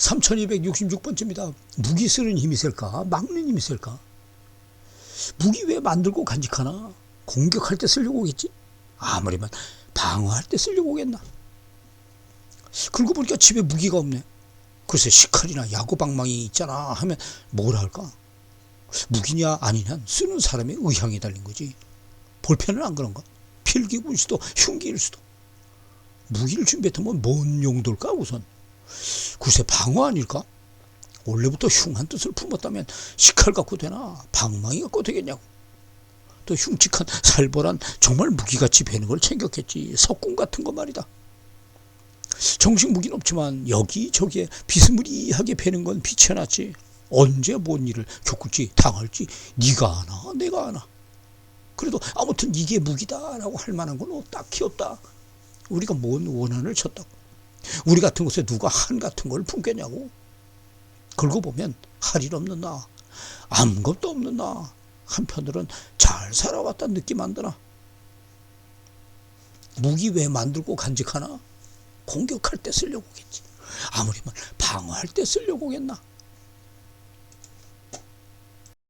3266번째입니다. 무기 쓰는 힘이 셀까? 막는 힘이 셀까? 무기 왜 만들고 간직하나? 공격할 때 쓰려고 오겠지? 아무리면 방어할 때 쓰려고 오겠나? 그러고 보니까 집에 무기가 없네. 글쎄 식칼이나 야구방망이 있잖아 하면 뭘 할까? 무기냐 아니냐 쓰는 사람의 의향에 달린 거지. 볼펜은 안 그런가? 필기구일 수도 흉기일 수도. 무기를 준비했다면 뭔 용도일까 우선? 글쎄 방어 아닐까? 원래부터 흉한 뜻을 품었다면 식칼 갖고 되나 방망이 갖고 되겠냐고. 또 흉측한 살벌한 정말 무기같이 베는 걸 챙겼겠지. 석궁 같은 거 말이다. 정식 무기는 없지만 여기저기에 비스무리하게 베는 건 비춰놨지. 언제 뭔 일을 겪을지 당할지 네가 아나 내가 아나. 그래도 아무튼 이게 무기다라고 할 만한 건 딱히 없다. 우리가 뭔 원한을 쳤다고. 우리 같은 곳에 누가 한 같은 걸 품겠냐고. 그러고 보면 할 일 없는 나, 아무것도 없는 나, 한편으론 잘 살아왔다는 느낌 안 드나? 무기 왜 만들고 간직하나? 공격할 때 쓰려고 오겠지. 아무리면 방어할 때 쓰려고 오겠나?